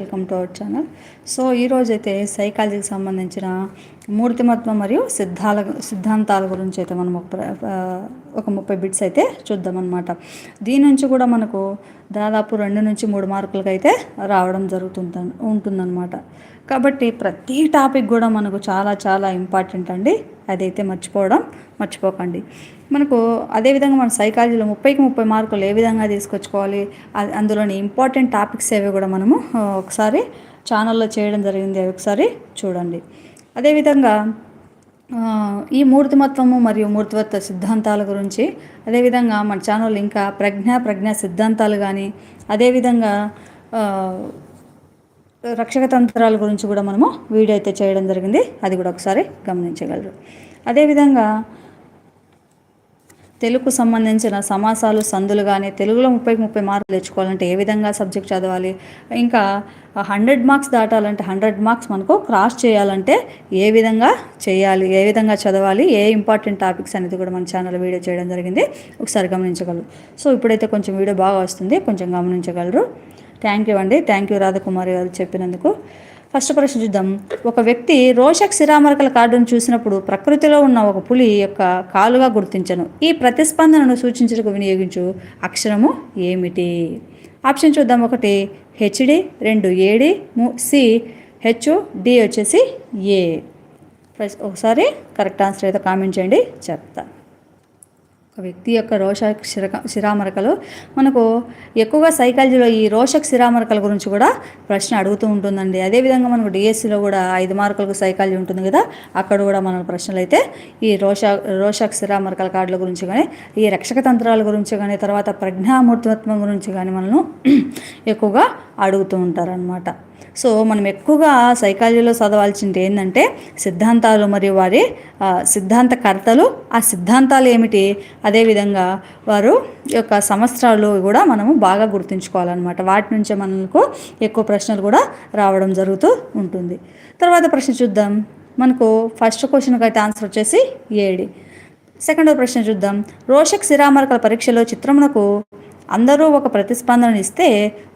Welcome to our channel so ఈరోజైతే సైకాలజీకి సంబంధించిన మూర్తిమత్వం మరియు సిద్ధాల సిద్ధాంతాల గురించి అయితే మనం ఒక ఒక ముప్పై బిట్స్ అయితే చూద్దామన్నమాట. దీని నుంచి కూడా మనకు దాదాపు రెండు నుంచి మూడు మార్కులకి అయితే రావడం జరుగుతుంది ఉంటుందన్నమాట. కాబట్టి ప్రతి టాపిక్ కూడా మనకు చాలా చాలా ఇంపార్టెంట్ అండి. అదైతే మర్చిపోవడం మర్చిపోకండి. మనకు అదేవిధంగా మన సైకాలజీలో ముప్పైకి ముప్పై మార్కులు ఏ విధంగా తీసుకొచ్చుకోవాలి అందులోని ఇంపార్టెంట్ టాపిక్స్ ఏవి కూడా మనము ఒకసారి ఛానల్లో చేయడం జరిగింది అవి ఒకసారి చూడండి. అదేవిధంగా ఈ మూర్తిమత్వము మరియు మూర్తివత్వ సిద్ధాంతాల గురించి అదేవిధంగా మన ఛానల్ ఇంకా ప్రజ్ఞ ప్రజ్ఞ సిద్ధాంతాలు కానీ అదేవిధంగా రక్షక తంత్రాల గురించి కూడా మనము వీడియో అయితే చేయడం జరిగింది. అది కూడా ఒకసారి గమనించగలరు. అదేవిధంగా తెలుగుకు సంబంధించిన సమాసాలు సందులు కానీ తెలుగులో ముప్పైకి ముప్పై మార్కులు తెచ్చుకోవాలంటే ఏ విధంగా సబ్జెక్ట్ చదవాలి? ఇంకా హండ్రెడ్ మార్క్స్ దాటాలంటే హండ్రెడ్ మార్క్స్ మనకు క్రాస్ చేయాలంటే ఏ విధంగా చేయాలి? ఏ విధంగా చదవాలి? ఏ ఇంపార్టెంట్ టాపిక్స్ అనేది కూడా మన ఛానల్ వీడియో చేయడం జరిగింది. ఒకసారి గమనించగలరు. సో ఇప్పుడైతే కొంచెం వీడియో బాగా వస్తుంది. కొంచెం గమనించగలరు. థ్యాంక్ యూ అండి. థ్యాంక్ యూ రాధకుమారి గారు చెప్పినందుకు. ఫస్ట్ ప్రశ్న చూద్దాం. ఒక వ్యక్తి రోషక్ శిరామరకల కార్డును చూసినప్పుడు ప్రకృతిలో ఉన్న ఒక పులి యొక్క కాలుగా గుర్తించను. ఈ ప్రతిస్పందనను సూచించడానికి వినియోగించు అక్షరము ఏమిటి? ఆప్షన్ చూద్దాం ఒకటి. హెచ్డి రెండు ఏడి సి హెచ్ డి వచ్చేసి ఏ. ఒకసారి కరెక్ట్ ఆన్సర్ అయితే కామెంట్ చేయండి. చెప్తా. ఒక వ్యక్తి యొక్క రోషక్ శిరక శిరామరకలు మనకు ఎక్కువగా సైకాలజీలో ఈ రోషక్ శిరామరకల గురించి కూడా ప్రశ్న అడుగుతూ ఉంటుందండి. అదేవిధంగా మనకు డిఎస్సిలో కూడా ఐదు మార్కులకు సైకాలజీ ఉంటుంది కదా అక్కడ కూడా మన ప్రశ్నలు అయితే ఈ రోష రోషక్ శిరామరకల కార్డుల గురించి కానీ ఈ రక్షక తంత్రాల గురించి కానీ తర్వాత ప్రజ్ఞామూర్తిత్వం గురించి కానీ మనల్ని ఎక్కువగా అడుగుతూ ఉంటారనమాట సో మనం ఎక్కువగా సైకాలజీలో చదవాల్సింది ఏంటంటే సిద్ధాంతాలు మరియు వారి సిద్ధాంతకర్తలు ఆ సిద్ధాంతాలు ఏమిటి? అదేవిధంగా వారు యొక్క సంవత్సరాలు కూడా మనము బాగా గుర్తుంచుకోవాలన్నమాట. వాటి నుంచే మనకు ఎక్కువ ప్రశ్నలు కూడా రావడం జరుగుతూ ఉంటుంది. తర్వాత ప్రశ్న చూద్దాం. మనకు ఫస్ట్ క్వశ్చన్కి అయితే ఆన్సర్ వచ్చేసి ఏడి. సెకండ్ ప్రశ్న చూద్దాం. రోషక్ సిరామర్కల పరీక్షలో చిత్రమునకు అందరూ ఒక ప్రతిస్పందనను ఇస్తే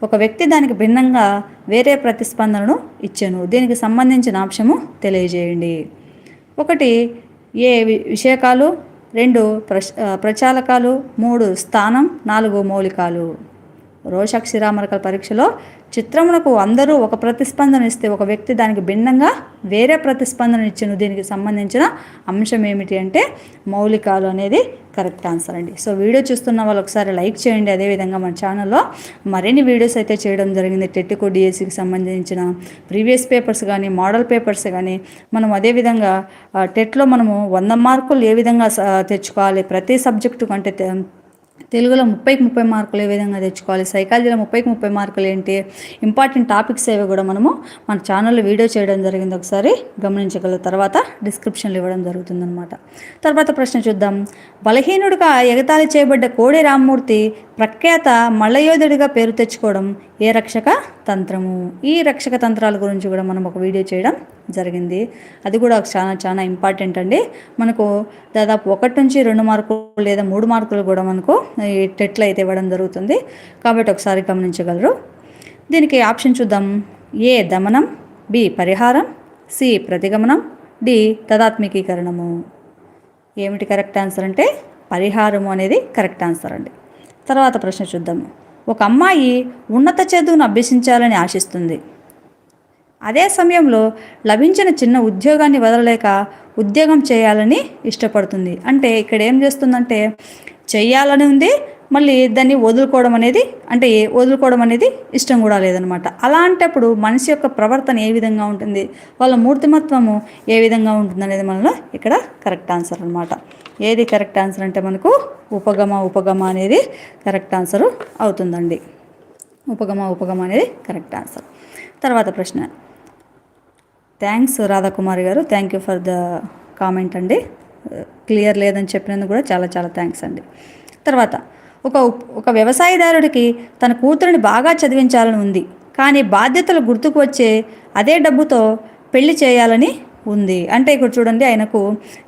ఒక వ్యక్తి దానికి భిన్నంగా వేరే ప్రతిస్పందనను ఇచ్చాను. దీనికి సంబంధించిన అంశము తెలియజేయండి. ఒకటి ఏ విషయకాలు? రెండు ప్రశ్ ప్రచాలకాలు. మూడు స్థానం. నాలుగు మౌలికాలు. రోషక్షిరామరకల పరీక్షలో చిత్రమునకు అందరూ ఒక ప్రతిస్పందన ఇస్తే ఒక వ్యక్తి దానికి భిన్నంగా వేరే ప్రతిస్పందన ఇచ్చిన. దీనికి సంబంధించిన అంశం ఏమిటి అంటే మౌలికాలు అనేది కరెక్ట్ ఆన్సర్ అండి. సో వీడియో చూస్తున్న వాళ్ళు ఒకసారి లైక్ చేయండి. అదేవిధంగా మన ఛానల్లో మరిన్ని వీడియోస్ అయితే చేయడం జరిగింది. టెట్టుకో డిఎస్సికి సంబంధించిన ప్రీవియస్ పేపర్స్ కానీ మోడల్ పేపర్స్ కానీ మనం అదేవిధంగా టెట్లో మనము వంద మార్కులు ఏ విధంగా తెచ్చుకోవాలి ప్రతి సబ్జెక్టు కంటే తెలుగులో ముప్పైకి ముప్పై మార్కులు ఏ విధంగా తెచ్చుకోవాలి? సైకాలజీలో ముప్పైకి ముప్పై మార్కులు ఏంటి? ఇంపార్టెంట్ టాపిక్స్ ఏవి కూడా మనము మన ఛానల్లో వీడియో చేయడం జరిగింది. ఒకసారి గమనించగలరు తర్వాత డిస్క్రిప్షన్లు ఇవ్వడం జరుగుతుందనమాట తర్వాత ప్రశ్న చూద్దాం. బలహీనుడిగా ఎగతాళి చేయబడ్డ కోడి రామ్మూర్తి ప్రఖ్యాత మల్లయోధుడిగా పేరు తెచ్చుకోవడం ఏ రక్షక తంత్రము? ఈ రక్షక తంత్రాల గురించి కూడా మనం ఒక వీడియో చేయడం జరిగింది. అది కూడా ఒక చాలా చాలా ఇంపార్టెంట్ అండి. మనకు దాదాపు ఒకటి నుంచి రెండు మార్కులు లేదా మూడు మార్కులు కూడా మనకు ఈ టెట్లు అయితే ఇవ్వడం జరుగుతుంది. కాబట్టి ఒకసారి గమనించగలరు. దీనికి ఆప్షన్ చూద్దాం. ఏ దమనం బి పరిహారం సి ప్రతిగమనం డి తదాత్మికీకరణము. ఏమిటి కరెక్ట్ ఆన్సర్ అంటే పరిహారము అనేది కరెక్ట్ ఆన్సర్ అండి. తర్వాత ప్రశ్న చూద్దాము ఒక అమ్మాయి ఉన్నత చదువును అభ్యసించాలని ఆశిస్తుంది. అదే సమయంలో లభించిన చిన్న ఉద్యోగాన్ని వదలలేక ఉద్యోగం చేయాలని ఇష్టపడుతుంది. అంటే ఇక్కడ ఏం చేస్తుందంటే చేయాలని ఉంది మళ్ళీ దాన్ని వదులుకోవడం అనేది అంటే ఏ- వదులుకోవడం అనేది ఇష్టం కూడా లేదనమాట. అలాంటప్పుడు మనిషి యొక్క ప్రవర్తన ఏ విధంగా ఉంటుంది? వాళ్ళ మూర్తిమత్వము ఏ విధంగా ఉంటుంది అనేది మనలో ఇక్కడ కరెక్ట్ ఆన్సర్ అనమాట. ఏది కరెక్ట్ ఆన్సర్ అంటే మనకు ఉపగమ ఉపగమ అనేది కరెక్ట్ ఆన్సర్ అవుతుందండి. ఉపగమ ఉపగమ అనేది కరెక్ట్ ఆన్సర్. తర్వాత ప్రశ్న. థ్యాంక్స్ రాధాకుమారి గారు. Thank you for the comment అండి. క్లియర్ లేదని చెప్పినందుకు కూడా చాలా చాలా థ్యాంక్స్ అండి. తర్వాత ఒక ఒక వ్యవసాయదారుడికి తన కూతురిని బాగా చదివించాలని ఉంది. కానీ బాధ్యతలు గుర్తుకు వచ్చే అదే డబ్బుతో పెళ్ళి చేయాలని ఉంది. అంటే ఇక్కడ చూడండి ఆయనకు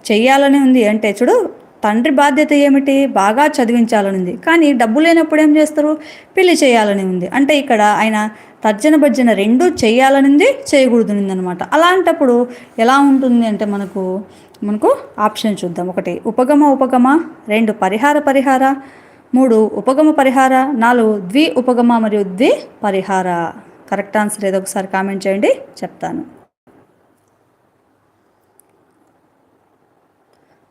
చెయ్యాలని ఉంది అంటే చూడు తండ్రి బాధ్యత ఏమిటి? బాగా చదివించాలని ఉంది. కానీ డబ్బు లేనప్పుడు ఏం చేస్తారు? పెళ్ళి చేయాలని ఉంది. అంటే ఇక్కడ ఆయన తర్జన భర్జన రెండు చేయాలనింది చేయకూడదు అనమాట అలాంటప్పుడు ఎలా ఉంటుంది అంటే మనకు మనకు ఆప్షన్ చూద్దాం. ఒకటి ఉపగమ ఉపగమ రెండు పరిహార పరిహార మూడు ఉపగమ పరిహార నాలుగు ద్వి ఉపగమ మరియు ద్వి పరిహార. కరెక్ట్ ఆన్సర్ ఏదో ఒకసారి కామెంట్ చేయండి చెప్తాను.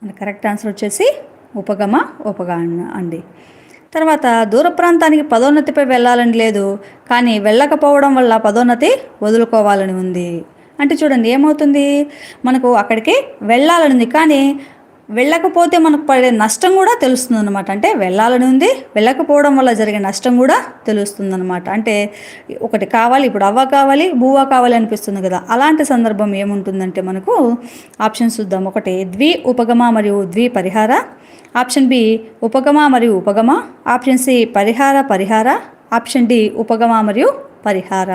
మన కరెక్ట్ ఆన్సర్ వచ్చేసి ఉపగమ ఉపగమ అండి. తర్వాత దూర ప్రాంతానికి పదోన్నతిపై వెళ్ళాలని లేదు కానీ వెళ్ళకపోవడం వల్ల పదోన్నతి వదులుకోవాలని ఉంది. అంటే చూడండి ఏమవుతుంది? మనకు అక్కడికి వెళ్ళాలని ఉంది కానీ వెళ్ళకపోతే మనకు పడే నష్టం కూడా తెలుస్తుంది అనమాట అంటే వెళ్ళాలని ఉంది వెళ్ళకపోవడం వల్ల జరిగే నష్టం కూడా తెలుస్తుంది అనమాట అంటే ఒకటి కావాలి ఇప్పుడు అవ్వ కావాలి భూవా కావాలి అనిపిస్తుంది కదా. అలాంటి సందర్భం ఏముంటుందంటే మనకు ఆప్షన్ చూద్దాం. ఒకటి ద్వి ఉపగమ మరియు ద్వి పరిహార. ఆప్షన్ బి ఉపగమ మరియు ఉపగమ. ఆప్షన్ సి పరిహార పరిహార. ఆప్షన్ డి ఉపగమ మరియు పరిహార.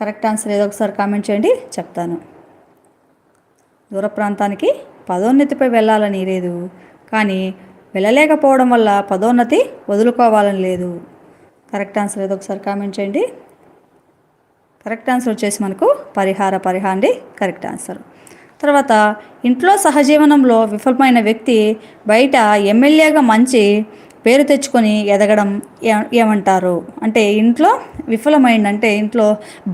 కరెక్ట్ ఆన్సర్ ఏదో ఒకసారి కామెంట్ చేయండి చెప్తాను. దూర ప్రాంతానికి పదోన్నతిపై వెళ్ళాలని లేదు. కానీ వెళ్ళలేకపోవడం వల్ల పదోన్నతి వదులుకోవాలని లేదు. కరెక్ట్ ఆన్సర్ ఏదో ఒకసారి కామెంట్ చేయండి. కరెక్ట్ ఆన్సర్ వచ్చేసి మనకు పరిహార పరిహాండి కరెక్ట్ ఆన్సర్. తర్వాత ఇంట్లో సహజీవనంలో విఫలమైన వ్యక్తి బయట ఎమ్మెల్యేగా మంచి పేరు తెచ్చుకొని ఎదగడం ఏమంటారు? అంటే ఇంట్లో విఫలమైందంటే ఇంట్లో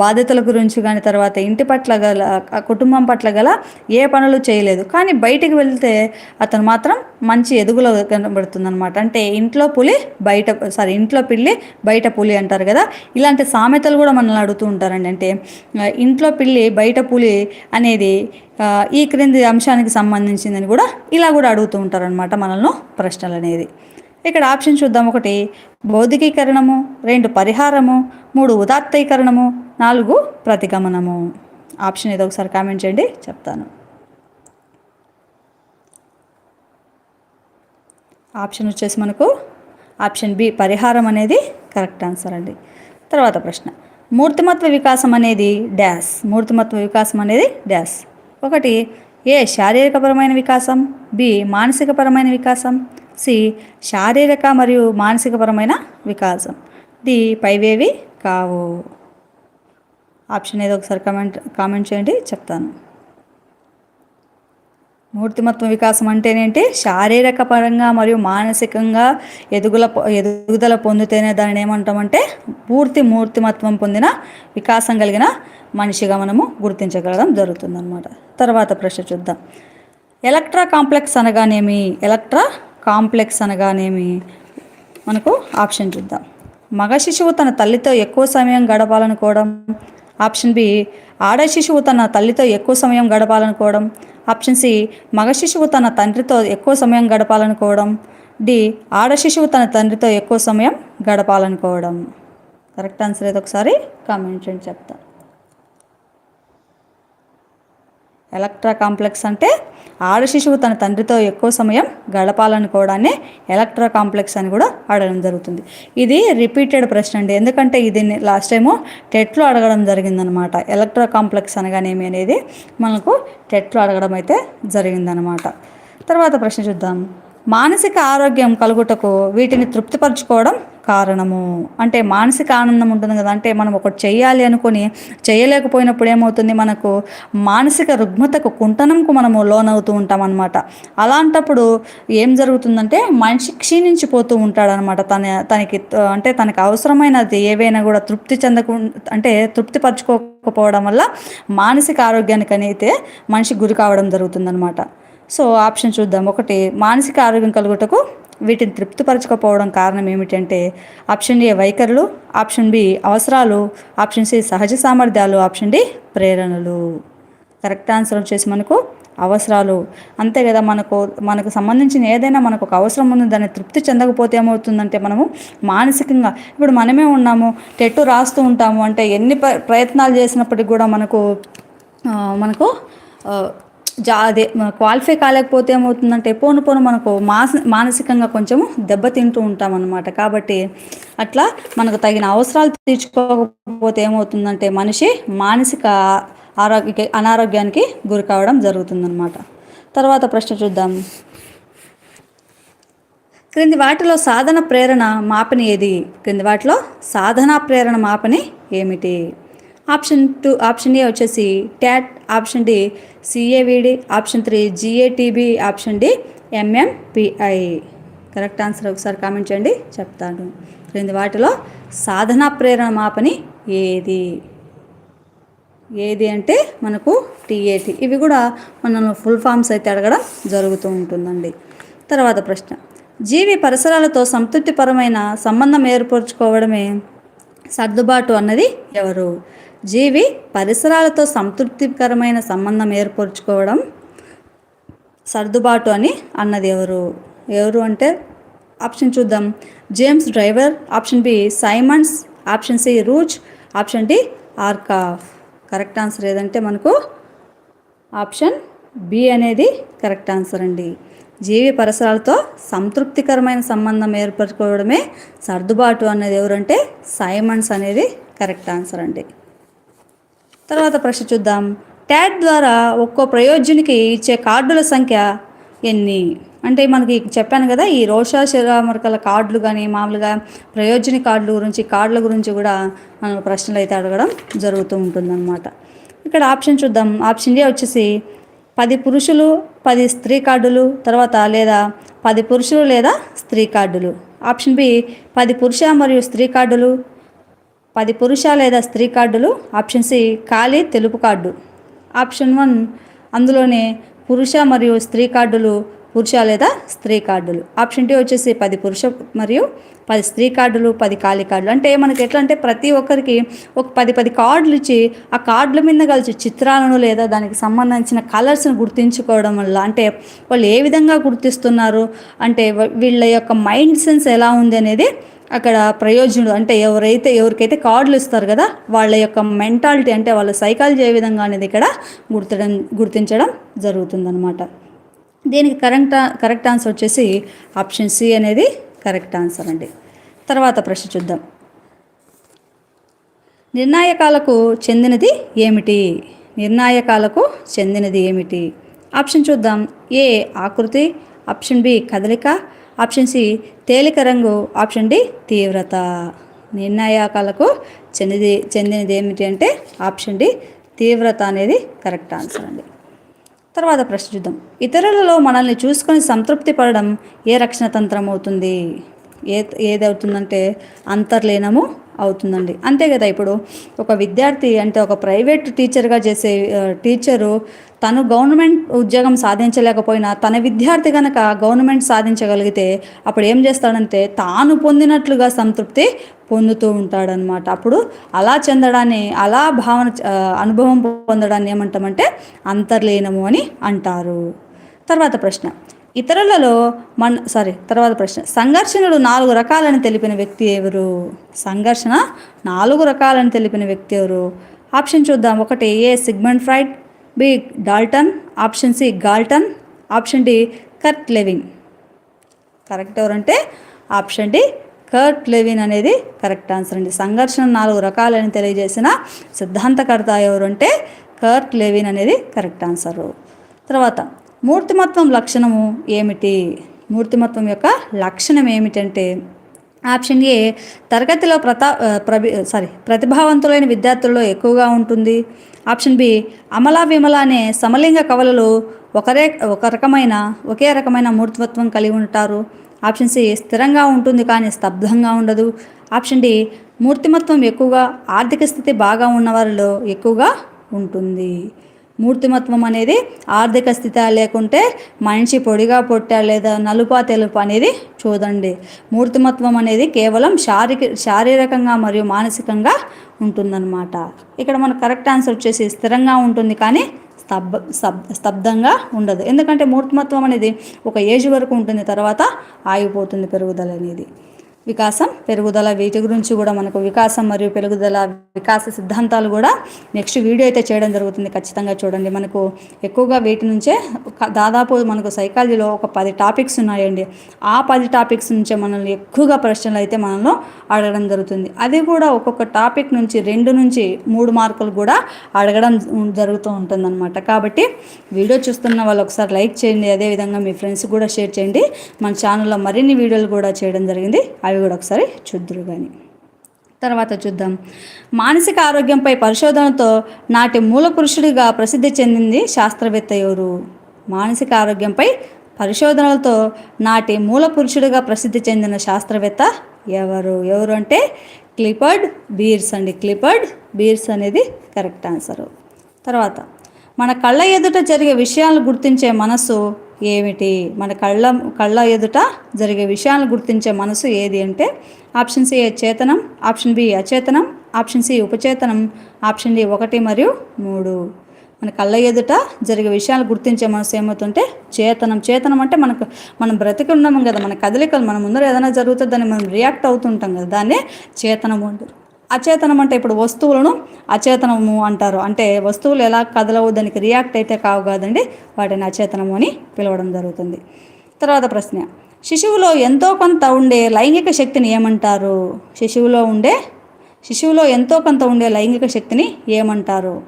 బాధ్యతల గురించి కానీ తర్వాత ఇంటి పట్ల గల కుటుంబం పట్ల గల ఏ పనులు చేయలేదు. కానీ బయటికి వెళ్తే అతను మాత్రం మంచి ఎదుగులో కనబడుతుంది అనమాట అంటే ఇంట్లో పులి బయట సారీ ఇంట్లో పిల్లి బయట పులి అంటారు కదా. ఇలాంటి సామెతలు కూడా మనల్ని అడుగుతూ ఉంటారండి. అంటే ఇంట్లో పిల్లి బయట పులి అనేది ఈ క్రింది అంశానికి సంబంధించిందని కూడా ఇలా కూడా అడుగుతూ ఉంటారనమాట మనల్ని ప్రశ్నలు అనేది. ఇక్కడ ఆప్షన్ చూద్దాం ఒకటి. బౌద్ధికీకరణము రెండు పరిహారము మూడు ఉదాత్తీకరణము నాలుగు ప్రతిగమనము. ఆప్షన్ ఏదో ఒకసారి కామెంట్ చేయండి చెప్తాను. ఆప్షన్ వచ్చేసి మనకు ఆప్షన్ బి పరిహారం అనేది కరెక్ట్ ఆన్సర్ అండి. తర్వాత ప్రశ్న. మూర్తిమత్వ వికాసం అనేది డ్యాష్ మూర్తిమత్వ వికాసం అనేది డ్యాష్ ఒకటి ఏ శారీరకపరమైన వికాసం? బి మానసికపరమైన వికాసం. సి శారీరక మరియు మానసికపరమైన వికాసం. ది పైవేవి కావు. ఆప్షన్ ఏదో ఒకసారి కామెంట్ కామెంట్ చేయండి చెప్తాను. మూర్తిమత్వ వికాసం అంటేనేంటి శారీరక పరంగా మరియు మానసికంగా ఎదుగుల ఎదుగుదల పొందితేనే దానిని ఏమంటామంటే పూర్తి మూర్తిమత్వం పొందిన వికాసం కలిగిన మనిషిగా మనము గుర్తించగలడం జరుగుతుందన్నమాట. తర్వాత ప్రశ్న చూద్దాం. ఎలక్ట్రా కాంప్లెక్స్ అనగానేమి? ఎలక్ట్రా కాంప్లెక్స్ అనగానేమి? మనకు ఆప్షన్ చూద్దాం. మగ శిశువు తన తల్లితో ఎక్కువ సమయం గడపాలనుకోవడం. ఆప్షన్ బి ఆడ శిశువు తన తల్లితో ఎక్కువ సమయం గడపాలనుకోవడం. ఆప్షన్ సి మగ శిశువు తన తండ్రితో ఎక్కువ సమయం గడపాలనుకోవడం. డి ఆడ శిశువు తన తండ్రితో ఎక్కువ సమయం గడపాలనుకోవడం. కరెక్ట్ ఆన్సర్ ఏదో ఒకసారి కామెంట్ చేయండి చెప్తాను. ఎలక్ట్రా కాంప్లెక్స్ అంటే ఆడ శిశువు తన తండ్రితో ఎక్కువ సమయం గడపాలనుకోవడాన్ని ఎలక్ట్రా కాంప్లెక్స్ అని కూడా అడగడం జరుగుతుంది. ఇది రిపీటెడ్ ప్రశ్న అండి. ఎందుకంటే ఇది లాస్ట్ టైము టెట్లో అడగడం జరిగిందనమాట. ఎలక్ట్రా కాంప్లెక్స్ అనగానేమి అనేది మనకు టెట్లో అడగడం అయితే జరిగిందనమాట. తర్వాత ప్రశ్న చూద్దాం. మానసిక ఆరోగ్యం కలుగుటకు వీటిని తృప్తిపరచుకోవడం కారణము. అంటే మానసిక ఆనందం ఉంటుంది కదా అంటే మనం ఒకటి చేయాలి అనుకొని చేయలేకపోయినప్పుడు ఏమవుతుంది మనకు? మానసిక రుగ్మతకు కుంటనంకు మనము లోనవుతూ ఉంటాం అనమాట అలాంటప్పుడు ఏం జరుగుతుందంటే మనిషి క్షీణించిపోతూ ఉంటాడనమాట తన తనకి అంటే తనకి అవసరమైనది ఏవైనా కూడా తృప్తి చెందకు అంటే తృప్తిపరచుకోకపోవడం వల్ల మానసిక ఆరోగ్యానికి అయితే మనిషి గురి కావడం జరుగుతుందనమాట సో ఆప్షన్ చూద్దాం. ఒకటి మానసిక ఆరోగ్యం కలుగుటకు వీటిని తృప్తిపరచకపోవడం కారణం ఏమిటంటే ఆప్షన్ ఏ వైఖరులు ఆప్షన్ బి అవసరాలు ఆప్షన్ సి సహజ సామర్థ్యాలు ఆప్షన్ డి ప్రేరణలు. కరెక్ట్ ఆన్సర్ వచ్చేసి మనకు అవసరాలు. అంతే కదా మనకు మనకు సంబంధించిన ఏదైనా మనకు ఒక అవసరం ఉంది దాన్ని తృప్తి చెందకపోతే ఏమవుతుందంటే మనము మానసికంగా ఇప్పుడు మనమే ఉన్నాము టెట్టు రాస్తూ ఉంటాము అంటే ఎన్ని ప్రయత్నాలు చేసినప్పటికి కూడా మనకు మనకు జా అదే క్వాలిఫై కాలేకపోతే ఏమవుతుందంటే పోను పోను మనకు మాస మానసికంగా కొంచెము దెబ్బతింటూ ఉంటాం అనమాట కాబట్టి అట్లా మనకు తగిన అవసరాలు తీర్చుకోకపోతే ఏమవుతుందంటే మనిషి మానసిక ఆరోగ్య అనారోగ్యానికి గురి కావడం జరుగుతుందన్నమాట. తర్వాత ప్రశ్న చూద్దాం. క్రింది వాటిలో సాధన ప్రేరణ మాపని ఏది? క్రింది వాటిలో సాధన ప్రేరణ మాపని ఏమిటి? ఆప్షన్ టూ ఆప్షన్ ఏ వచ్చేసి TAT option D CAVD option three GATB option D MMPI correct answer ఒకసారి కామెంట్ చేయండి చెప్తాను. క్రింది వాటిలో సాధన ప్రేరణ మాపని ఏది? ఏది అంటే మనకు టీఏటి ఇవి కూడా మనం ఫుల్ ఫామ్స్ అయితే అడగడం జరుగుతూ ఉంటుందండి. తర్వాత ప్రశ్న. జీవి పరిసరాలతో సంతృప్తిపరమైన సంబంధం ఏర్పరచుకోవడమే సర్దుబాటు అన్నది ఎవరు? జీవి పరిసరాలతో సంతృప్తికరమైన సంబంధం ఏర్పరచుకోవడం సర్దుబాటు అని అన్నది ఎవరు? ఎవరు అంటే ఆప్షన్ చూద్దాం. James Drever option B Simons option C Ruch option D Arkoff. Correct answer ఏదంటే మనకు ఆప్షన్ బి అనేది కరెక్ట్ ఆన్సర్ అండి. జీవి పరిసరాలతో సంతృప్తికరమైన సంబంధం ఏర్పరచుకోవడమే సర్దుబాటు అనేది ఎవరంటే సైమన్స్ అనేది కరెక్ట్ ఆన్సర్ అండి. తర్వాత ప్రశ్న చూద్దాం. ట్యాట్ ద్వారా ఒక్కో ప్రయోజనికి ఇచ్చే కార్డుల సంఖ్య ఎన్ని? అంటే మనకి చెప్పాను కదా ఈ రోషా శిరామరకల కార్డులు కానీ మామూలుగా ప్రయోజన కార్డుల గురించి కార్డుల గురించి కూడా మనం ప్రశ్నలు అయితే అడగడం జరుగుతూ ఉంటుందన్నమాట. ఇక్కడ ఆప్షన్ చూద్దాం. ఆప్షన్ ఏ వచ్చేసి పది పురుషులు పది స్త్రీ కార్డులు తర్వాత లేదా పది పురుషులు లేదా స్త్రీ కార్డులు. ఆప్షన్ బి పది పురుష మరియు స్త్రీ కార్డులు పది పురుష లేదా స్త్రీ కార్డులు ఆప్షన్ సి ఖాళీ తెలుపు కార్డు. ఆప్షన్ వన్ అందులోనే పురుష మరియు స్త్రీ కార్డులు పురుష లేదా స్త్రీ కార్డులు. ఆప్షన్ టీ వచ్చేసి పది పురుష మరియు పది స్త్రీ కార్డులు పది ఖాళీ కార్డులు. అంటే మనకి ఎట్లా అంటే ప్రతి ఒక్కరికి ఒక పది పది కార్డులు ఇచ్చి ఆ కార్డుల మీద కలిసి చిత్రాలను లేదా దానికి సంబంధించిన కలర్స్ని గుర్తించుకోవడం వల్ల అంటే వాళ్ళు ఏ విధంగా గుర్తిస్తున్నారు అంటే వీళ్ళ యొక్క మైండ్ సెన్స్ ఎలా ఉంది అనేది అక్కడ ప్రయోజనుడు అంటే ఎవరైతే ఎవరికైతే కార్డులు ఇస్తారు కదా వాళ్ళ యొక్క మెంటాలిటీ అంటే వాళ్ళ సైకాలజీ ఏ విధంగా అనేది ఇక్కడ గుర్తడం గుర్తించడం జరుగుతుందనమాట దీనికి కరెక్ట్ కరెక్ట్ ఆన్సర్ వచ్చేసి ఆప్షన్ సి అనేది కరెక్ట్ ఆన్సర్ అండి. తర్వాత ప్రశ్న చూద్దాం. నిర్ణాయకాలకు చెందినది ఏమిటి? నిర్ణాయకాలకు చెందినది ఏమిటి? ఆప్షన్ చూద్దాం. ఏ ఆకృతి. ఆప్షన్ బి కదలిక. ఆప్షన్ సి తేలిక రంగు ఆప్షన్ డి తీవ్రత. నిర్ణాయకాలకు చెందిది చెందినది ఏమిటి అంటే ఆప్షన్ డి తీవ్రత అనేది కరెక్ట్ ఆన్సర్ అండి. తర్వాత ప్రశ్న చూద్దాం. ఇతరులలో మనల్ని చూసుకొని సంతృప్తి పడడం ఏ రక్షణ తంత్రం అవుతుంది? ఏ ఏదవుతుందంటే అంతర్లీనము అవుతుందండి. అంతే కదా ఇప్పుడు ఒక విద్యార్థి అంటే ఒక ప్రైవేట్ టీచర్గా చేసే టీచరు తను గవర్నమెంట్ ఉద్యోగం సాధించలేకపోయినా తన విద్యార్థి కనుక గవర్నమెంట్ సాధించగలిగితే అప్పుడు ఏం చేస్తాడంటే తాను పొందినట్లుగా సంతృప్తి పొందుతూ ఉంటాడనమాట. అప్పుడు అలా చెందడాన్ని అలా భావన అనుభవం పొందడాన్ని ఏమంటామంటే అంతర్లీనము అని అంటారు. తర్వాత ప్రశ్న. ఇతరులలో మన సారీ తర్వాత ప్రశ్న. సంఘర్షణలు నాలుగు రకాలని తెలిపిన వ్యక్తి ఎవరు? సంఘర్షణ నాలుగు రకాలని తెలిపిన వ్యక్తి ఎవరు? ఆప్షన్ చూద్దాం. ఒకటి A Sigmund Freud B Dalton option C Galton option D Kurt Lewin. Correct ఎవరంటే ఆప్షన్ డి కర్ట్ లెవిన్ అనేది కరెక్ట్ ఆన్సర్ అండి. సంఘర్షణ నాలుగు రకాలని తెలియజేసిన సిద్ధాంతకర్త ఎవరు అంటే కర్ట్ లెవిన్ అనేది కరెక్ట్ ఆన్సరు. తర్వాత మూర్తిమత్వం లక్షణము ఏమిటి? మూర్తిమత్వం యొక్క లక్షణం ఏమిటంటే ఆప్షన్ ఏ తరగతిలో ప్రతా ఆ, ప్రభి సారీ ప్రతిభావంతులైన విద్యార్థుల్లో ఎక్కువగా ఉంటుంది. ఆప్షన్ బి అమలా విమల అనే సమలింగ కవలలు ఒకరే ఒక రకమైన ఒకే రకమైన మూర్తిమత్వం కలిగి ఉంటారు. ఆప్షన్ సి స్థిరంగా ఉంటుంది కానీ స్తబ్దంగా ఉండదు. ఆప్షన్ డి మూర్తిమత్వం ఎక్కువగా ఆర్థిక స్థితి బాగా ఉన్నవారిలో ఎక్కువగా ఉంటుంది. మూర్తిమత్వం అనేది ఆర్థిక స్థితి లేకుంటే మనిషి పొడిగా పొట్టా లేదా నలుపా తెలుపు అనేది చూడండి. మూర్తిమత్వం అనేది కేవలం శారీ శారీరకంగా మరియు మానసికంగా ఉంటుందన్నమాట. ఇక్కడ మన కరెక్ట్ ఆన్సర్ వచ్చేసి స్థిరంగా ఉంటుంది కానీ స్తబ్ స్తబ్ స్తబ్దంగా ఉండదు. ఎందుకంటే మూర్తిమత్వం అనేది ఒక ఏజ్ వరకు ఉంటుంది తర్వాత ఆగిపోతుంది పెరుగుదల అనేది. వికాసం పెరుగుదల వీటి గురించి కూడా మనకు వికాసం మరియు పెరుగుదల వికాస సిద్ధాంతాలు కూడా నెక్స్ట్ వీడియో అయితే చేయడం జరుగుతుంది. ఖచ్చితంగా చూడండి. మనకు ఎక్కువగా వీటి నుంచే ఒక- దాదాపు మనకు సైకాలజీలో ఒక పది టాపిక్స్ ఉన్నాయండి. ఆ పది టాపిక్స్ నుంచే మనల్ని ఎక్కువగా ప్రశ్నలు అయితే మనలో అడగడం జరుగుతుంది. అది కూడా ఒక్కొక్క టాపిక్ నుంచి రెండు నుంచి మూడు మార్కులు కూడా అడగడం జరుగుతూ ఉంటుందన్నమాట. కాబట్టి వీడియో చూస్తున్న వాళ్ళు ఒకసారి లైక్ చేయండి. అదేవిధంగా మీ ఫ్రెండ్స్ కూడా షేర్ చేయండి. మన ఛానల్లో మరిన్ని వీడియోలు కూడా చేయడం జరిగింది. అవి కూడా ఒకసారి చూద్దరు కానీ తర్వాత చూద్దాం. మానసిక ఆరోగ్యంపై పరిశోధనతో నాటి మూల పురుషుడిగా ప్రసిద్ధి చెందింది శాస్త్రవేత్త ఎవరు? మానసిక ఆరోగ్యంపై పరిశోధనలతో నాటి మూల పురుషుడిగా ప్రసిద్ధి చెందిన శాస్త్రవేత్త ఎవరు? ఎవరు అంటే క్లిపర్డ్ బీర్స్ అండి. క్లిపర్డ్ బీర్స్ అనేది కరెక్ట్ ఆన్సరు. తర్వాత మన కళ్ళ ఎదుట జరిగే విషయాలను గుర్తించే మనసు ఏమిటి? మన కళ్ళ కళ్ళ ఎదుట జరిగే విషయాలను గుర్తించే మనసు ఏది అంటే ఆప్షన్ సి చేతనం ఆప్షన్ బి అచేతనం ఆప్షన్ సి ఉపచేతనం ఆప్షన్ డి ఒకటి మరియు మూడు. మన కళ్ళ ఎదుట జరిగే విషయాలు గుర్తించే మనసు ఏమవుతుంటే చేతనం. చేతనం అంటే మనకు మనం బ్రతికి ఉన్నాము కదా మన కదలికలు మన ముందర ఏదైనా జరుగుతుందని మనం రియాక్ట్ అవుతుంటాం కదా దాన్నే చేతనం ఉంటుంది అచేతనం అంటే ఇప్పుడు వస్తువులను అచేతనము అంటారు. అంటే వస్తువులు ఎలా కదలవు దానికి రియాక్ట్ అయితే కావు కాదండి. వాటిని అచేతనము అని పిలవడం జరుగుతుంది. తర్వాత ప్రశ్న. శిశువులో ఎంతో కొంత ఉండే లైంగిక శక్తిని ఏమంటారు? శిశువులో ఉండే శిశువులో ఎంతో కొంత ఉండే లైంగిక శక్తిని ఏమంటారు?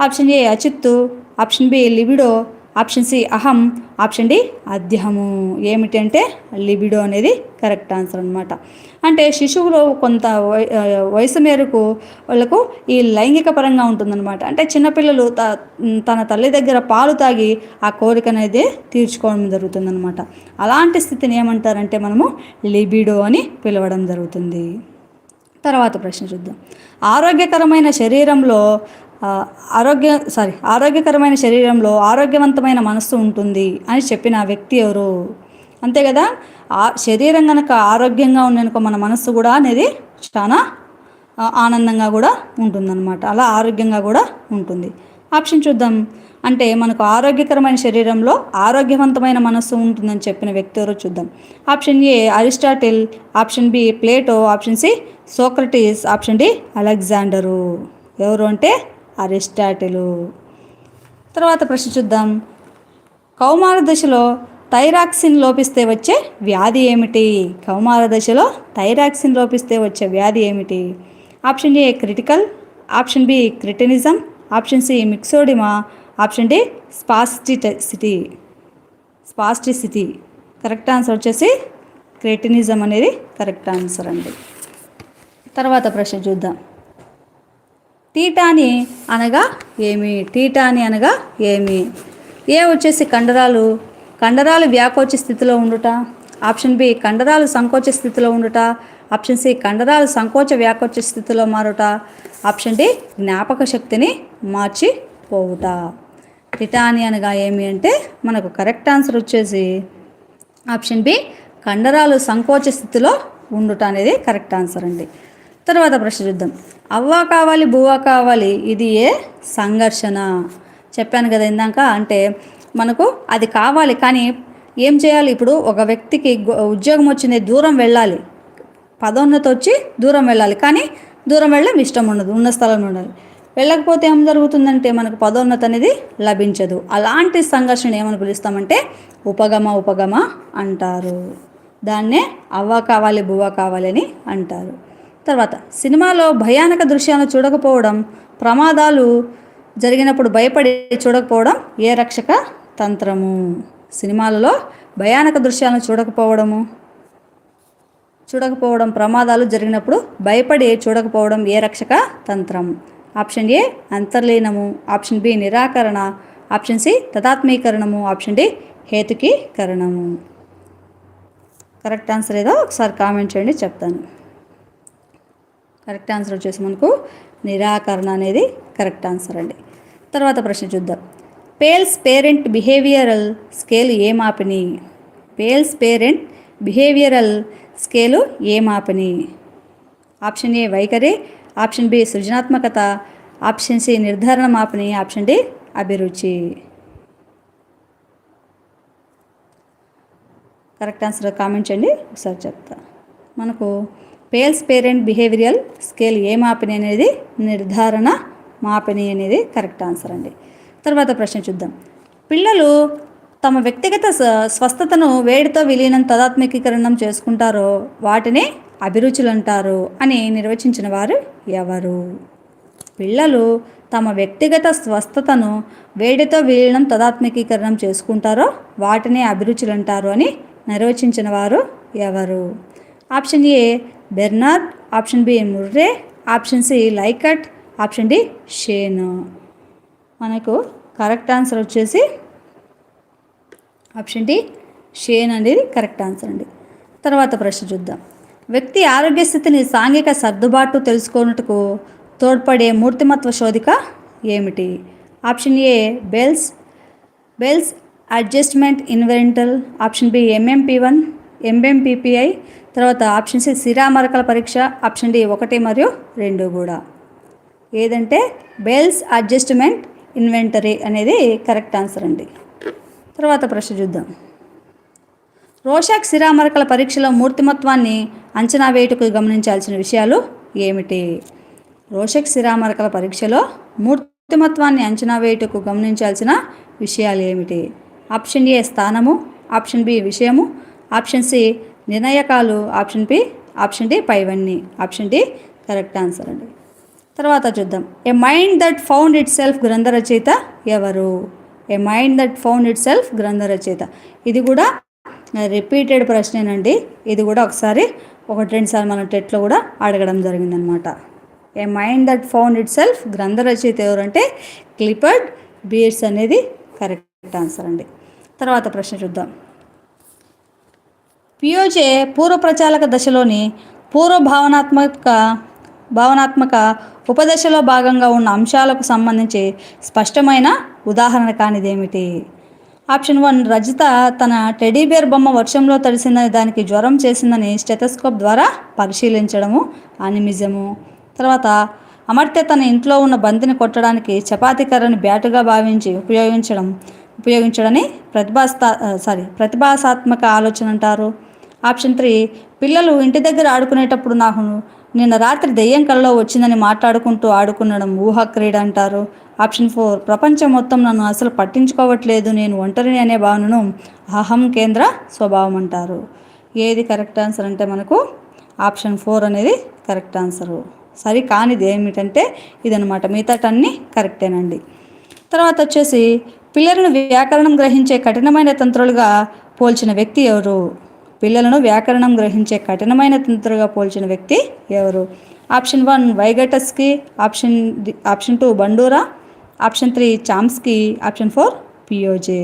Option A అచిత్తు option B libido. Option C అహం ఆప్షన్ డి అధ్యహము. ఏమిటి అంటే లిబిడో అనేది కరెక్ట్ ఆన్సర్ అనమాట అంటే శిశువులో కొంత వయసు మేరకు వాళ్ళకు ఈ లైంగిక పరంగా ఉంటుందన్నమాట. అంటే చిన్నపిల్లలు త తన తల్లి దగ్గర పాలు తాగి ఆ కోరిక అనేది తీర్చుకోవడం జరుగుతుందన్నమాట. అలాంటి స్థితిని ఏమంటారంటే మనము లిబిడో అని పిలవడం జరుగుతుంది. తర్వాత ప్రశ్న చూద్దాం. ఆరోగ్యకరమైన శరీరంలో ఆరోగ్య సారీ ఆరోగ్యకరమైన శరీరంలో ఆరోగ్యవంతమైన మనస్సు ఉంటుంది అని చెప్పిన వ్యక్తి ఎవరు? అంతే కదా? ఆ శరీరం కనుక ఆరోగ్యంగా ఉన్ననుకో మన మనస్సు కూడా అనేది చాలా ఆనందంగా కూడా ఉంటుందన్నమాట. అలా ఆరోగ్యంగా కూడా ఉంటుంది. ఆప్షన్ చూద్దాం. అంటే మనకు ఆరోగ్యకరమైన శరీరంలో ఆరోగ్యవంతమైన మనస్సు ఉంటుందని చెప్పిన వ్యక్తి ఎవరో చూద్దాం. Option A Aristotle. Option B Plato. Option C Socrates. Option D Alexander. ఎవరు అంటే అరిస్టాటిలు. తర్వాత ప్రశ్న చూద్దాం. కౌమార దశలో థైరాక్సిన్ లోపిస్తే వచ్చే వ్యాధి ఏమిటి? కౌమార దశలో థైరాక్సిన్ లోపిస్తే వచ్చే వ్యాధి ఏమిటి? Option A critical option B cretinism option C myxoedema option D spasticity. Spasticity. Correct answer వచ్చేసి క్రిటినిజం అనేది కరెక్ట్ ఆన్సర్ అండి. తర్వాత ప్రశ్న చూద్దాం. టీటాని అనగా ఏమి? టీటాని అనగా ఏమి? ఏ వచ్చేసి కండరాలు? కండరాలు వ్యాకోచ స్థితిలో ఉండుట. ఆప్షన్ బి కండరాలు సంకోచ స్థితిలో ఉండుట. ఆప్షన్ సి కండరాలు సంకోచ వ్యాకోచ స్థితిలో మారుట. ఆప్షన్ డి జ్ఞాపక శక్తిని మార్చిపోవుట. టిటాని అనగా ఏమి అంటే మనకు కరెక్ట్ ఆన్సర్ వచ్చేసి ఆప్షన్ బి కండరాలు సంకోచ స్థితిలో ఉండుట అనేది కరెక్ట్ ఆన్సర్ అండి. తర్వాత ప్రశ్న చూద్దాం. అవ్వ కావాలి బువ్వా కావాలి ఇది ఏ సంఘర్షణ. చెప్పాను కదా ఇందాక అంటే మనకు అది కావాలి కానీ ఏం చేయాలి? ఇప్పుడు ఒక వ్యక్తికి ఉద్యోగం వచ్చింది దూరం వెళ్ళాలి. పదోన్నతి వచ్చి దూరం వెళ్ళాలి కానీ దూరం వెళ్ళడం ఇష్టం ఉండదు ఉన్న స్థలంలో ఉండాలి. వెళ్ళకపోతే ఏం జరుగుతుందంటే మనకు పదోన్నతి అనేది లభించదు. అలాంటి సంఘర్షణ ఏమని పిలుస్తామంటే ఉపగమ ఉపగమ అంటారు. దాన్నే అవ్వ కావాలి బువ్వ కావాలి అని అంటారు. తర్వాత సినిమాలో భయానక దృశ్యాలను చూడకపోవడం ప్రమాదాలు జరిగినప్పుడు భయపడి చూడకపోవడం ఏ రక్షక తంత్రము? సినిమాలలో భయానక దృశ్యాలను చూడకపోవడము చూడకపోవడం ప్రమాదాలు జరిగినప్పుడు భయపడి చూడకపోవడం ఏ రక్షక తంత్రం? ఆప్షన్ ఏ అంతర్లీనము. ఆప్షన్ బి నిరాకరణ. ఆప్షన్ సి తదాత్మీకరణము. ఆప్షన్ డి హేతుకీకరణము. కరెక్ట్ ఆన్సర్ ఏదో ఒకసారి కామెంట్ చేయండి చెప్తాను. కరెక్ట్ ఆన్సర్ వచ్చేసి మనకు నిరాకరణ అనేది కరెక్ట్ ఆన్సర్ అండి. తర్వాత ప్రశ్న చూద్దాం. పేల్స్ పేరెంట్ బిహేవియరల్ స్కేల్ ఏ మాపిని? పేల్స్ పేరెంట్ బిహేవియరల్ స్కేలు ఏ మాపిని? ఆప్షన్ ఏ వైఖరి ఆప్షన్ బి సృజనాత్మకత ఆప్షన్ సి నిర్ధారణ మాపిని ఆప్షన్ డి అభిరుచి. కరెక్ట్ ఆన్సర్ కామెంట్ చేయండి ఒకసారి చెప్తా. మనకు పేల్స్ పేరెంట్ బిహేవియరల్ స్కేల్ ఏ మాపిని అనేది నిర్ధారణ మాపిని అనేది కరెక్ట్ ఆన్సర్ అండి. తర్వాత ప్రశ్న చూద్దాం. పిల్లలు తమ వ్యక్తిగత స్వ- స్వస్థతను వేడితో విలీనం తదాత్మకీకరణం చేసుకుంటారో వాటిని అభిరుచులు అంటారు అని నిర్వచించిన వారు ఎవరు? పిల్లలు తమ వ్యక్తిగత స్వస్థతను వేడితో విలీనం తదాత్మకీకరణం చేసుకుంటారో వాటిని అభిరుచులు అంటారు అని నిర్వచించిన వారు ఎవరు? Option A Bernard option B Murray option C Likert option D Shane మనకు కరెక్ట్ ఆన్సర్ వచ్చేసి ఆప్షన్ డి షేన్ అనేది కరెక్ట్ ఆన్సర్ అండి. తర్వాత ప్రశ్న చూద్దాం. వ్యక్తి ఆరోగ్య స్థితిని సాంఘిక సర్దుబాటు తెలుసుకున్నట్టుకు తోడ్పడే మూర్తిమత్వ శోధిక ఏమిటి? Option A Bell's Bell's adjustment inventory option B MMP one MMPPI తర్వాత ఆప్షన్ సి సిరామరకల పరీక్ష ఆప్షన్ డి ఒకటి మరియు రెండు కూడా. ఏదంటే బెల్స్ అడ్జస్ట్మెంట్ ఇన్వెంటరీ అనేది కరెక్ట్ ఆన్సర్ అండి. తర్వాత ప్రశ్న చూద్దాం. రోషాక్ సిరామరకల పరీక్షలో మూర్తిమత్వాన్ని అంచనా వేయటకు గమనించాల్సిన విషయాలు ఏమిటి? రోషక్ సిరామరకల పరీక్షలో మూర్తిమత్వాన్ని అంచనా వేయటకు గమనించాల్సిన విషయాలు ఏమిటి? ఆప్షన్ ఏ స్థానము ఆప్షన్ బి విషయము ఆప్షన్ సి నిర్ణయకాలు ఆప్షన్ పి ఆప్షన్ డి పైవన్నీ ఆప్షన్ డి కరెక్ట్ ఆన్సర్ అండి. తర్వాత చూద్దాం. A mind that found itself గ్రంథ రచయిత ఎవరు? A mind that found itself గ్రంథ రచయిత. ఇది కూడా రిపీటెడ్ ప్రశ్నేనండి. ఇది కూడా ఒకసారి ఒకటి రెండు సార్లు మనం టెట్లో కూడా అడగడం జరిగిందనమాట. A mind that found itself గ్రంథ రచయిత ఎవరంటే క్లిపర్డ్ బీర్స్ అనేది కరెక్ట్ ఆన్సర్ అండి. తర్వాత ప్రశ్న చూద్దాం. పియోజే పూర్వ ప్రచాలక దశలోని పూర్వ భావనాత్మక భావనాత్మక ఉపదశలో భాగంగా ఉన్న అంశాలకు సంబంధించి స్పష్టమైన ఉదాహరణ కానిదేమిటి? ఆప్షన్ వన్ రజిత తన టెడీబేర్ బొమ్మ వర్షంలో తడిసిందని దానికి జ్వరం చేసిందని స్టెథస్కోప్ ద్వారా పరిశీలించడము అనిమిజము. తర్వాత అమర్త్య తన ఇంట్లో ఉన్న బంతిని కొట్టడానికి చపాతీ కర్రని బ్యాటుగా భావించి ఉపయోగించడం ఉపయోగించడని ప్రతిభాస్తా సారీ ప్రతిభాసాత్మక ఆలోచన అంటారు. ఆప్షన్ త్రీ పిల్లలు ఇంటి దగ్గర ఆడుకునేటప్పుడు నాకు నిన్న రాత్రి దెయ్యం కళ్ళలో వచ్చిందని మాట్లాడుకుంటూ ఆడుకునడం ఊహ క్రీడ అంటారు. ఆప్షన్ ఫోర్ ప్రపంచం మొత్తం నన్ను అసలు పట్టించుకోవట్లేదు నేను ఒంటరిని అనే భావనను అహం కేంద్ర స్వభావం అంటారు. ఏది కరెక్ట్ ఆన్సర్ అంటే మనకు ఆప్షన్ ఫోర్ అనేది కరెక్ట్ ఆన్సరు. సరి కానిది ఏమిటంటే ఇదనమాట మిగతాటన్ని కరెక్టేనండి. తర్వాత వచ్చేసి పిల్లలను వ్యాకరణం గ్రహించే కఠినమైన తంత్రులుగా పోల్చిన వ్యక్తి ఎవరు? పిల్లలను వ్యాకరణం గ్రహించే కఠినమైన తంత్రులుగా పోల్చిన వ్యక్తి ఎవరు? Option one Vygotsky option option two Bandura option three Chomsky option four పియోజే.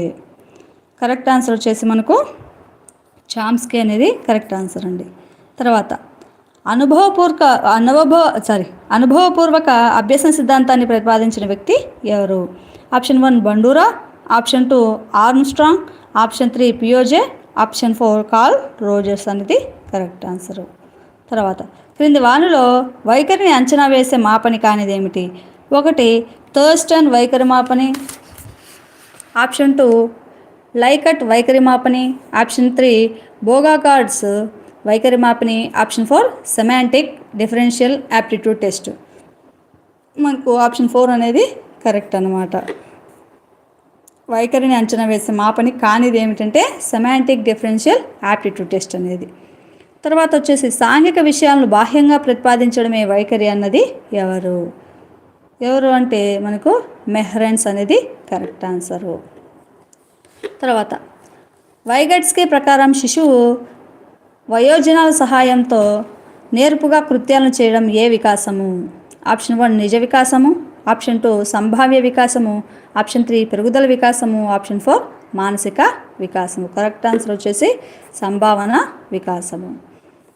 Correct answer వచ్చేసి మనకు చామ్స్కి అనేది కరెక్ట్ ఆన్సర్ అండి. తర్వాత అనుభవపూర్వక అనుభవ సారీ అనుభవపూర్వక అభ్యసన సిద్ధాంతాన్ని ప్రతిపాదించిన వ్యక్తి ఎవరు? Option one Bandura option two Armstrong option three పియోజే option four Carl Rogers అనేది కరెక్ట్ ఆన్సర్. తర్వాత క్రింది వానలో వైఖరిని అంచనా వేసే మాపని కానిది ఏమిటి? ఒకటి థర్స్టన్ వైఖరి మాపని. ఆప్షన్ టూ లైకట్ వైఖరి మాపని. ఆప్షన్ త్రీ బోగా కార్డ్స్ వైఖరి మాపని. Option four semantic differential aptitude test. మనకు ఆప్షన్ ఫోర్ అనేది కరెక్ట్ అనమాట వైఖరిని అంచనా వేసే మాపని కానిది ఏమిటంటే సెమాంటిక్ డిఫరెన్షియల్ యాప్టిట్యూడ్ టెస్ట్ అనేది. తర్వాత వచ్చేసి సాంఘిక విషయాలను బాహ్యంగా ప్రతిపాదించడమే వైఖరి అన్నది ఎవరు? ఎవరు అంటే మనకు మెహరెన్స్ అనేది కరెక్ట్ ఆన్సరు. తర్వాత వైగట్స్కి ప్రకారం శిశువు వయోజనాల సహాయంతో నేర్పుగా కృత్యాలను చేయడం ఏ వికాసము? ఆప్షన్ వన్ నిజ వికాసము. ఆప్షన్ టూ సంభావ్య వికాసము. ఆప్షన్ త్రీ పెరుగుదల వికాసము. ఆప్షన్ ఫోర్ మానసిక వికాసము. కరెక్ట్ ఆన్సర్ వచ్చేసి సంభావన వికాసము.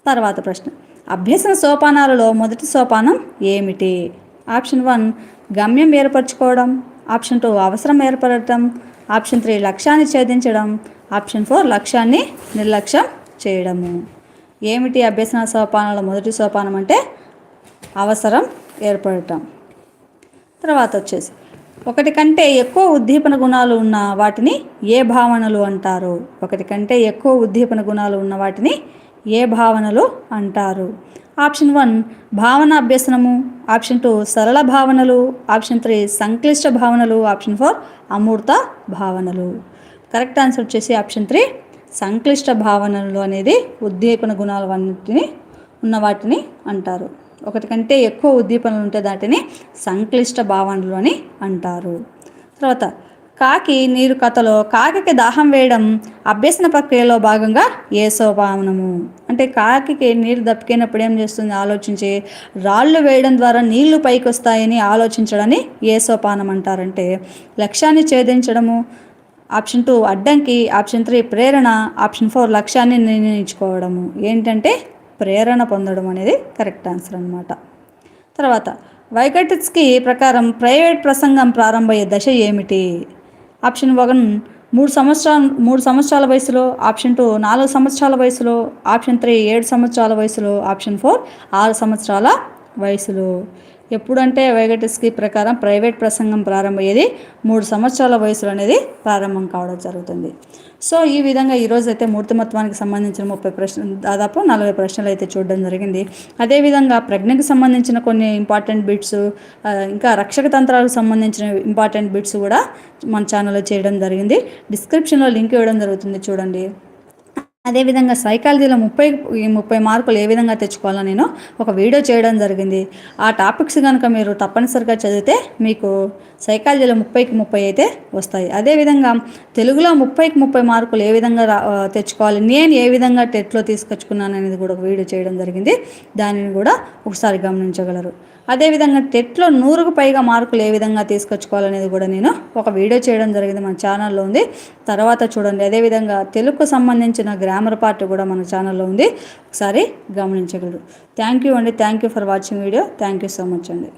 తర్వాత ప్రశ్న. అభ్యసన సోపానాలలో మొదటి సోపానం ఏమిటి? ఆప్షన్ వన్ గమ్యం ఏర్పరచుకోవడం. ఆప్షన్ టూ అవసరం ఏర్పడటం. ఆప్షన్ త్రీ లక్ష్యాన్ని ఛేదించడం. ఆప్షన్ ఫోర్ లక్ష్యాన్ని నిర్లక్ష్యం చేయడము. ఏమిటి అభ్యసన సోపానాల మొదటి సోపానం అంటే? అవసరం ఏర్పడటం. తర్వాత వచ్చేసి ఒకటి కంటే ఎక్కువ ఉద్దీపన గుణాలు ఉన్న వాటిని ఏ భావనలు అంటారు? ఒకటి కంటే ఎక్కువ ఉద్దీపన గుణాలు ఉన్న వాటిని ఏ భావనలు అంటారు? ఆప్షన్ వన్ భావన అభ్యసనము. ఆప్షన్ టూ సరళ భావనలు. ఆప్షన్ త్రీ సంక్లిష్ట భావనలు. ఆప్షన్ ఫోర్ అమూర్త భావనలు. కరెక్ట్ ఆన్సర్ వచ్చేసి ఆప్షన్ త్రీ సంక్లిష్ట భావనలు అనేది ఉద్దీపన గుణాలు అన్నిటిని ఉన్న వాటిని అంటారు. ఒకటి కంటే ఎక్కువ ఉద్దీపనలు ఉంటే దాటిని సంక్లిష్ట భావనలు అని అంటారు. తర్వాత కాకి నీరు కథలో కాకి దాహం వేయడం అభ్యసన ప్రక్రియలో భాగంగా ఏ సోపానము అంటే కాకికి నీరు దప్పికైనప్పుడు ఏం చేస్తుంది? ఆలోచించి రాళ్ళు వేయడం ద్వారా నీళ్ళు పైకి వస్తాయని ఆలోచించడాన్ని ఏ సోపానం అంటారంటే లక్ష్యాన్ని ఛేదించడము ఆప్షన్ టూ అడ్డంకి ఆప్షన్ త్రీ ప్రేరణ ఆప్షన్ ఫోర్ లక్ష్యాన్ని నిర్ణయించుకోవడము. ఏంటంటే ప్రేరణ పొందడం అనేది కరెక్ట్ ఆన్సర్ అనమాట తర్వాత వైకటిస్కి ప్రకారం ప్రైవేట్ ప్రసంగం ప్రారంభమయ్యే దశ ఏమిటి? ఆప్షన్ వన్ మూడు సంవత్సరాల మూడు సంవత్సరాల వయసులో ఆప్షన్ టూ నాలుగు సంవత్సరాల వయసులో ఆప్షన్ త్రీ ఏడు సంవత్సరాల వయసులో ఆప్షన్ ఫోర్ ఆరు సంవత్సరాల వయసులో. ఎప్పుడంటే వైగటిస్కి ప్రకారం ప్రైవేట్ ప్రసంగం ప్రారంభమయ్యేది మూడు సంవత్సరాల వయసులో అనేది ప్రారంభం కావడం జరుగుతుంది. సో ఈ విధంగా ఈరోజు అయితే మూర్తిమత్వానికి సంబంధించిన ముప్పై ప్రశ్న దాదాపు నలభై ప్రశ్నలు అయితే చూడడం జరిగింది. అదేవిధంగా ప్రజ్ఞకు సంబంధించిన కొన్ని ఇంపార్టెంట్ బిట్స్ ఇంకా రక్షక తంత్రాలకు సంబంధించిన ఇంపార్టెంట్ బిట్స్ కూడా మన ఛానల్లో చేయడం జరిగింది. డిస్క్రిప్షన్లో లింక్ ఇవ్వడం జరుగుతుంది చూడండి. అదేవిధంగా సైకాలజీలో ముప్పై ఈ ముప్పై మార్కులు ఏ విధంగా తెచ్చుకోవాలో నేను ఒక వీడియో చేయడం జరిగింది. ఆ టాపిక్స్ కనుక మీరు తప్పనిసరిగా చదివితే మీకు సైకాలజీలో ముప్పైకి ముప్పై అయితే వస్తాయి. అదేవిధంగా తెలుగులో ముప్పైకి ముప్పై మార్కులు ఏ విధంగా తెచ్చుకోవాలి నేను ఏ విధంగా టెట్లో తీసుకొచ్చుకున్నాను అనేది కూడా ఒక వీడియో చేయడం జరిగింది. దానిని కూడా ఒకసారి గమనించగలరు. అదేవిధంగా టెట్లో నూరుకు పైగా మార్కులు ఏ విధంగా తీసుకొచ్చుకోవాలనేది కూడా నేను ఒక వీడియో చేయడం జరిగింది మన ఛానల్లో ఉంది. తర్వాత చూడండి. అదేవిధంగా తెలుగుకు సంబంధించిన గ్రామర్ పార్ట్ కూడా మన ఛానల్లో ఉంది. ఒకసారి గమనించగలరు. థ్యాంక్ యూ అండి. Thank you for watching video thank you so much అండి.